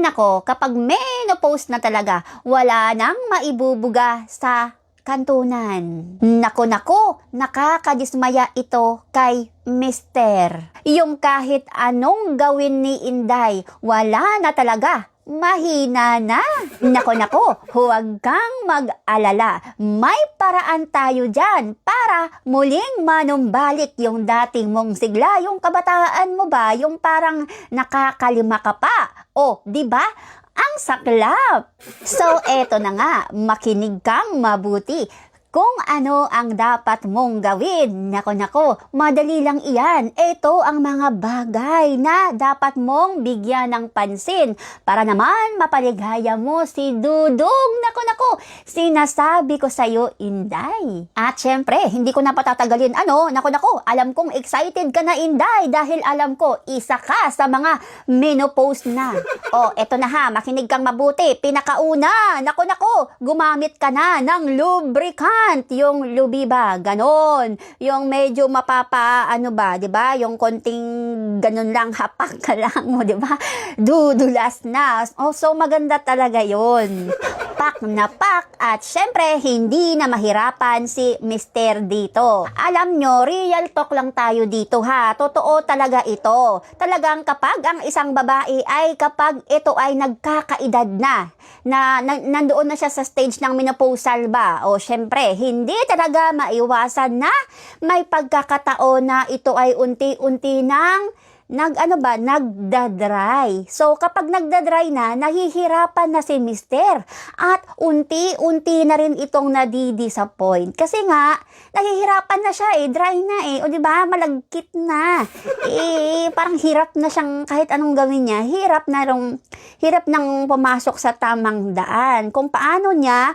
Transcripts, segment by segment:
Nako, kapag menopause na talaga, wala nang maibubuga sa kantunan. Nako nako, nakakadismaya ito kay Mister. Yung kahit anong gawin ni Inday, wala na talaga. Mahina na. Nako nako, huwag kang mag-alala. May paraan tayo dyan para muling manumbalik yung dating mong sigla, yung kabataan mo ba, yung parang nakakalima ka pa. O, di ba? Ang saklap! So, eto na nga, makinig kang mabuti. Kung ano ang dapat mong gawin. Nako nako, madali lang iyan. Ito ang mga bagay na dapat mong bigyan ng pansin para naman mapaligaya mo si Dudong. Nako nako, sinasabi ko sa iyo, Inday. At syempre, hindi ko na patatagalin ano. Nako nako, alam kong excited ka na, Inday, dahil alam ko, isa ka sa mga menopause na. O, eto na ha, makinig kang mabuti. Pinakauna, nako nako, gumamit ka na ng lubricant yung lubiba, ganon. Yung medyo mapapa, ano ba, di ba? Yung konting ganon lang, hapak ka lang mo, di ba? Dudulas na. Oh, so maganda talaga yon Pak na pak. At syempre, hindi na mahirapan si Mister dito. Alam nyo, real talk lang tayo dito ha. Totoo talaga ito. Talagang kapag ang isang babae ay kapag ito ay nagkakaedad na, na, na nandoon na siya sa stage ng menopausal ba, o syempre, hindi talaga maiwasan na may pagkakataon na ito ay unti-unti nang nag ano ba, nagdadry. So kapag nagdadry na, nahihirapan na si mister. At unti-unti na rin itong nadidisappoint. Kasi nga, nahihirapan na siya eh, dry na eh. O di ba malagkit na. Eh, parang hirap na siyang kahit anong gawin niya, hirap na rong, hirap nang pumasok sa tamang daan. Kung paano niya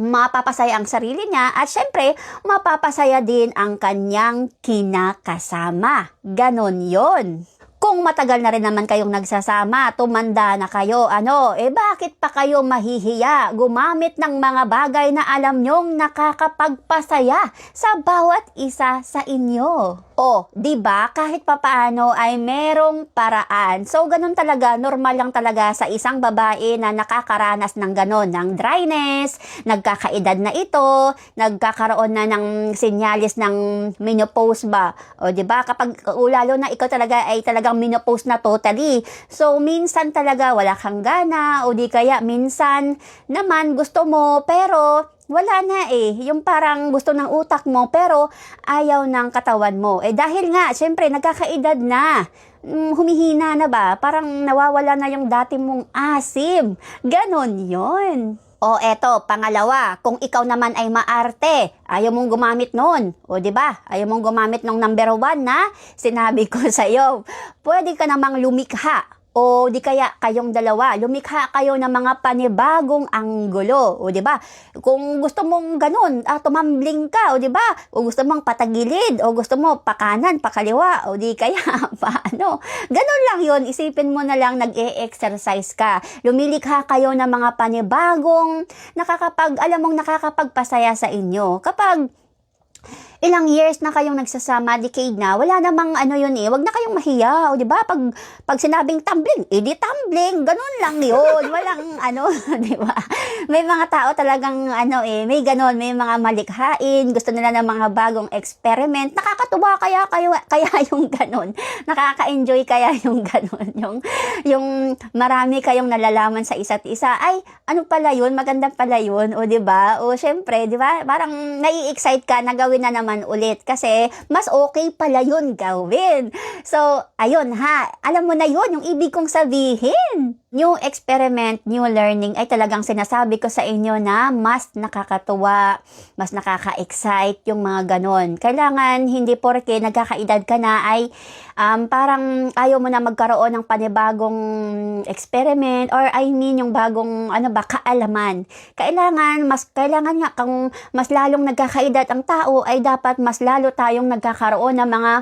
mapapasaya ang sarili niya at syempre mapapasaya din ang kanyang kinakasama. Ganon yon. Kung matagal na rin naman kayong nagsasama, tumanda na kayo, ano, eh bakit pa kayo mahihiya? Gumamit ng mga bagay na alam nyong nakakapagpasaya sa bawat isa sa inyo? O, di ba? Kahit papaano ay merong paraan. So, ganun talaga, normal lang talaga sa isang babae na nakakaranas ng ganon, ng dryness, nagkakaedad na ito, nagkakaroon na ng sinyalis ng menopause ba? O, di ba? Kapag, o, lalo na ikaw talaga ay talagang menopause na totally. So, minsan talaga wala kang gana, o di kaya minsan naman gusto mo, pero wala na eh. Yung parang gusto ng utak mo pero ayaw ng katawan mo. Eh dahil nga, syempre, nagkakaedad na. Mm, humihina na ba? Parang nawawala na yung dati mong asim. Ganon yon. O eto, pangalawa, kung ikaw naman ay maarte, ayaw mong gumamit noon. O di ba? Ayaw mong gumamit ng number one na sinabi ko sa iyo. Pwede ka namang lumikha o di kaya kayong dalawa, lumikha kayo ng mga panibagong anggulo. O di ba? Kung gusto mong ganun, ah, tumambling ka, o di ba? O gusto mong patagilid, o gusto mo pakanan, pakaliwa, o di kaya paano? Ganun lang yon Isipin mo na lang nag-e-exercise ka. Lumilikha kayo ng mga panibagong nakakapag, alam mong nakakapagpasaya sa inyo. Kapag ilang years na kayong nagsasama, decade na, wala namang ano yun eh, wag na kayong mahiya, o di ba? Pag, pag sinabing tumbling, edi tumbling, ganun lang yun, walang ano, di ba? May mga tao talagang ano eh, may ganun, may mga malikhain, gusto nila ng mga bagong experiment, nakakatuwa kaya, kayo, kaya yung ganun, nakaka-enjoy kaya yung ganun, yung, yung marami kayong nalalaman sa isa't isa, ay, ano pala yun, maganda pala yun, o di ba? O syempre, di ba? Parang nai-excite ka na gawin na naman ulit kasi mas okay pala yun gawin. So, ayun ha, alam mo na yun, yung ibig kong sabihin. New experiment, new learning ay talagang sinasabi ko sa inyo na mas nakakatuwa, mas nakaka-excite yung mga ganon. Kailangan hindi porke nagkakaedad ka na ay um, parang ayaw mo na magkaroon ng panibagong experiment or I mean yung bagong ano ba kaalaman. Kailangan mas kailangan nga kung mas lalong nagkakaedad ang tao ay dapat mas lalo tayong nagkakaroon ng mga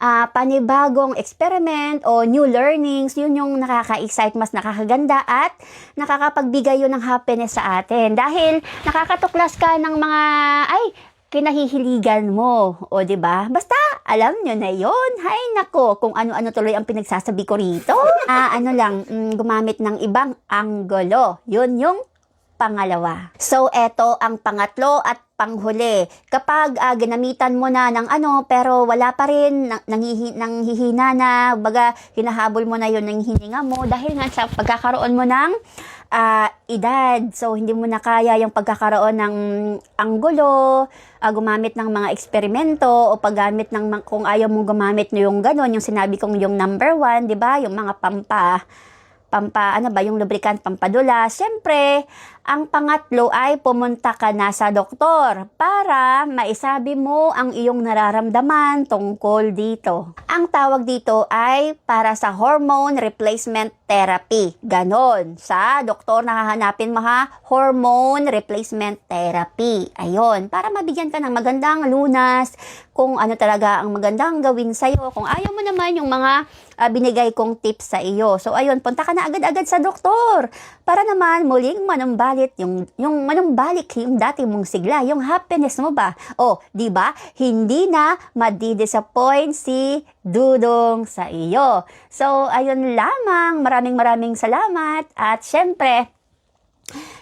uh, panibagong experiment o new learnings, yun yung nakaka-excite, mas nakakaganda at nakakapagbigay yun ng happiness sa atin. Dahil nakakatuklas ka ng mga, ay, kinahihiligan mo. O, di ba? Basta, alam nyo na yon Hay nako, kung ano-ano tuloy ang pinagsasabi ko rito. Ah, ano lang, mm, gumamit ng ibang anggulo. Yun yung pangalawa. So, eto ang pangatlo at panghuli. Kapag ah, ginamitan mo na ng ano, pero wala pa rin, nang, nanghihi, nanghihina na, baga, hinahabol mo na yun ng hininga mo dahil nga sa pagkakaroon mo ng ah, edad. So, hindi mo na kaya yung pagkakaroon ng anggulo, ah, gumamit ng mga eksperimento, o paggamit ng, kung ayaw mong gumamit na yung ganon, yung sinabi kong yung number one, di ba? Yung mga pampa, pampa, ano ba, yung lubricant pampadula. Siyempre, ang pangatlo ay pumunta ka na sa doktor para maisabi mo ang iyong nararamdaman tungkol dito. Ang tawag dito ay para sa hormone replacement therapy. Ganon. Sa doktor nakahanapin mo ha, hormone replacement therapy. Ayon, para mabigyan ka ng magandang lunas kung ano talaga ang magandang gawin sa'yo. Kung ayaw mo naman yung mga ah, binigay kong tips sa iyo. So ayun, punta ka na agad-agad sa doktor para naman muling manumbalik yung yung manumbalik yung dati mong sigla, yung happiness mo ba? Oh, 'di ba? Hindi na madi-disappoint si Dudong sa iyo. So ayun lamang, maraming maraming salamat at syempre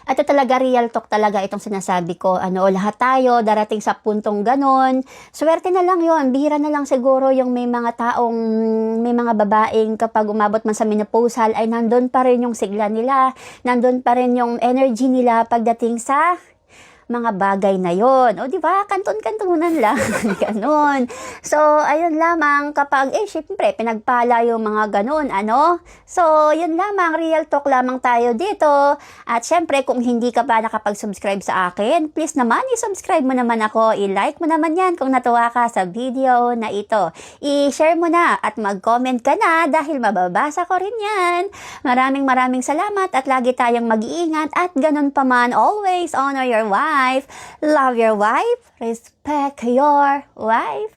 ito talaga real talk talaga itong sinasabi ko. Ano, lahat tayo darating sa puntong ganon. Swerte na lang yon Bihira na lang siguro yung may mga taong, may mga babaeng kapag umabot man sa menopausal ay nandun pa rin yung sigla nila. Nandun pa rin yung energy nila pagdating sa mga bagay na yon. O, di ba? Kanton-kantunan lang. ganon. So, ayun lamang kapag, eh, syempre, pinagpala yung mga ganon, ano? So, yun lamang, real talk lamang tayo dito. At syempre, kung hindi ka pa nakapag-subscribe sa akin, please naman, i-subscribe mo naman ako. I-like mo naman yan kung natuwa ka sa video na ito. I-share mo na at mag-comment ka na dahil mababasa ko rin yan. Maraming maraming salamat at lagi tayong mag-iingat at ganun pa man, always honor your love your wife, respect your wife.